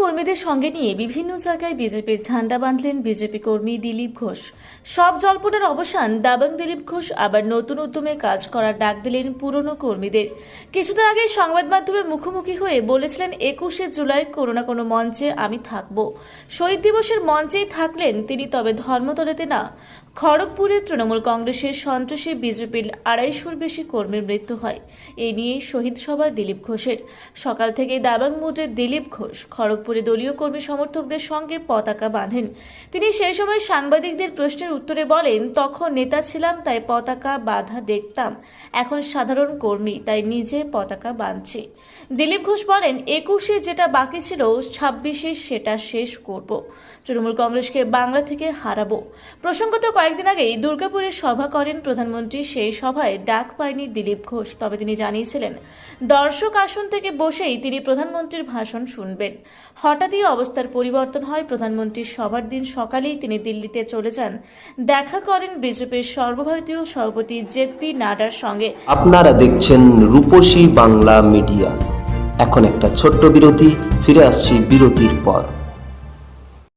কর্মীদের সঙ্গে নিয়ে বিভিন্ন জায়গায় বিজেপির ঝান্ডা বাঁধলেন বিজেপি কর্মী দিলীপ ঘোষ। সব জল্পনার অবসান দাবাং দিলীপ ঘোষ আবার নতুন উদ্যমে কাজ করার ডাক দিলেন পুরনো কর্মীদের। কিছুদিন আগে সংবাদ মাধ্যমের মুখোমুখি হয়ে বলেছিলেন, একুশে জুলাই কোনো না কোনো মঞ্চে আমি থাকব। শহীদ দিবসের মঞ্চেই থাকলেন তিনি, তবে ধর্মতলেতে না। খড়গপুরে তৃণমূল কংগ্রেসের সন্ত্রাসী বিজেপির আড়াইশোর বেশি কর্মীর মৃত্যু হয়। এ নিয়ে শহীদ সভা দিলীপ ঘোষের। সকাল থেকে দাবাং মুডের দিলীপ ঘোষ খড়গপুরে দলীয় কর্মী সমর্থকদের সঙ্গে পতাকা বাঁধেন। তিনি সেই সময় সাংবাদিকদের প্রশ্নের উত্তরে বলেন, তখন নেতা ছিলাম, তাই পতাকা বাঁধা দেখতাম। এখন সাধারণ কর্মী, তাই নিজে পতাকা বাঁধছি। দিলীপ ঘোষ বলেন, একুশে যেটা বাকি ছিল, ছাব্বিশে সেটা শেষ করব। তৃণমূল কংগ্রেসকে বাংলা থেকে হারাবো। প্রসঙ্গত কয়েকদিন আগেই দুর্গাপুরে সভা করেন প্রধানমন্ত্রী, সেই সভায় ডাক পায়নি দিলীপ ঘোষ। তবে তিনি জানিয়েছিলেন, দর্শক আসন থেকে বসেই তিনি প্রধানমন্ত্রীর ভাষণ শুনবেন। হঠাৎই অবস্থার পরিবর্তন হয় প্রধানমন্ত্রীর সভার দিন সকালেই তিনি দিল্লিতে চলে যান। দেখা করেন বিজেপির সর্বভারতীয় সভাপতি জেপি নাডার সঙ্গে। আপনারা দেখছেন রূপসী বাংলা মিডিয়া। এখন একটা ছোট্ট বিরতি, ফিরে আসছি বিরতির পর।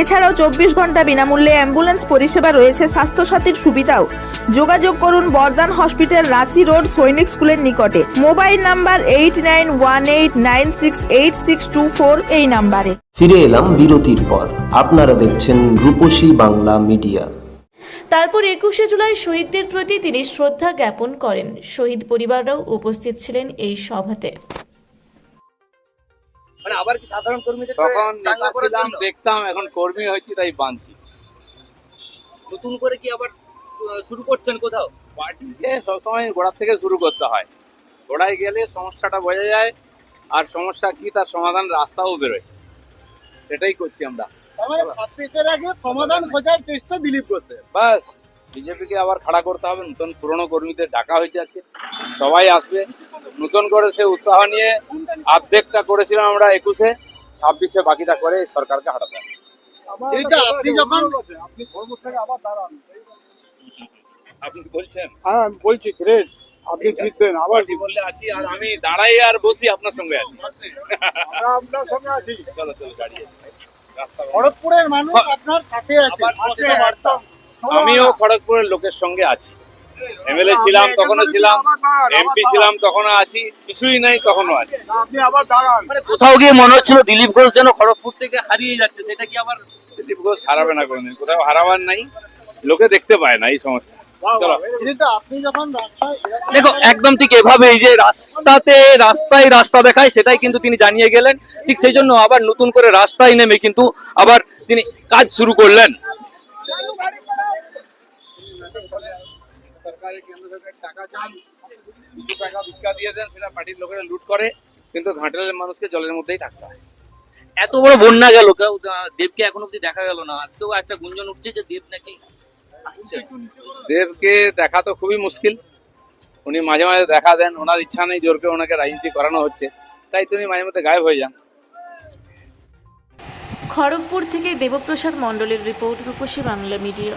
এছাড়াও চব্বিশ ঘণ্টা বিনামূল্যে অ্যাম্বুলেন্স পরিষেবা রয়েছে স্বাস্থ্যসাথীর সুবিধাও। যোগাযোগ করুন বর্ধমান হসপিটাল রাঁচি রোড সৈনিক স্কুলের নিকটে। Mobile number eight nine one eight nine six eight six two four এই নাম্বারে। ফিরে এলাম বিরতির পর। আপনারা দেখছেন রূপসী বাংলা মিডিয়া। তারপর একুশে জুলাই শহীদদের প্রতি তিনি শ্রদ্ধা জ্ঞাপন করেন। শহীদ পরিবাররাও উপস্থিত ছিলেন এই সভাতে। মানে আবার কি সাধারণ কর্মীদের তখন চাঙ্গা নেতা ছিলাম দেখতাম এখন কর্মী হয়েছি তাই বাঁধছি। নতুন করে কি আবার শুরু করছেন কোথাও? পার্টিকে সবসময় গোড়ার থেকে শুরু করতে হয়। গোড়ায় গেলে সমস্যাটা বোঝা যায় আর সমস্যা কি তার সমাধান রাস্তাও বেরোয়। সেটাই করছি আমরা। মানে ছাব্বিশের আগে সমাধান খোঁজার চেষ্টা দিলীপ ঘোষের। বাস বিজেপিকে আবার খাড়া করতে হবে নতুন পুরনো কর্মীদের ডাকা হয়েছে আজকে। সবাই আসবে নতুন করে সে উৎসাহ নিয়ে অর্ধেকটা করেছিলাম আমরা একুশে ছাব্বিশে বাকিটা করে সরকারকে হারাতে আপনি যখন আপনি খড়গপুর থেকে আবার দাঁড়ান। আপনি বলছেন? হ্যাঁ বলছি গ্রেট আপনি জিতবেন আবার বললে আছি আর আমি দাঁড়াই আর বসি আপনার সঙ্গে আছি। আমরা আপনার সঙ্গে আছি। চলো চলো গাড়ি আছে। রাস্তা বন্ধ। খড়গপুরের মানুষ আপনার সাথে আছে। আবার পাশে সেটা বার্তাম। আমিও খড়গপুরের লোকের সঙ্গে আছি। এমএলএ ছিলাম তখনও ছিলাম এমপি ছিলাম তখনও আছি কিছুই নাই তখনও আছি। আপনি আবার দাঁড়ান। মানে কোথাও গিয়ে মনে হচ্ছিল দিলীপ ঘোষ যেন খড়গপুর থেকে হারিয়ে যাচ্ছে সেটা কি আবার দিলীপ ঘোষ হারাবে না কোনোদিন কোথাও হারাবার নাই লোকে দেখতে পায় না এই সমস্যা। চলো। দিলীপদা, আপনি যখন রাস্তায় দেখো একদম ঠিক এভাবে এই যে রাস্তাতে রাস্তায় রাস্তা দেখায় সেটাই কিন্তু তিনি জানিয়ে গেলেন। ঠিক সেই জন্য আবার নতুন করে রাস্তায় নেমে কিন্তু আবার তিনি কাজ শুরু করলেন। সরকারি কেন্দ্র থেকে টাকা চান কিছু টাকা ভিক্ষা দিয়ে দেন সেটা পার্টির লোকেরা লুট করে কিন্তু ঘাটের মানুষকে জলের মধ্যেই থাকতে হয়। এত বড় বন্যা গেল দেবকে এখন অব্দি দেখা গেল না আজকেও একটা গুঞ্জন উঠছে যে দেব নাকি দেবকে দেখা তো খুবই মুশকিল। উনি মাঝে মাঝে দেখা দেন ওনার ইচ্ছা নেই জোর করে ওনাকে রাজনীতি করানো হচ্ছে তাই তিনি মাঝে মধ্যে গায়েব হয়ে যান। খড়গপুর থেকে দেবপ্রসাদ মণ্ডলের রিপোর্ট রূপসী বাংলা মিডিয়া।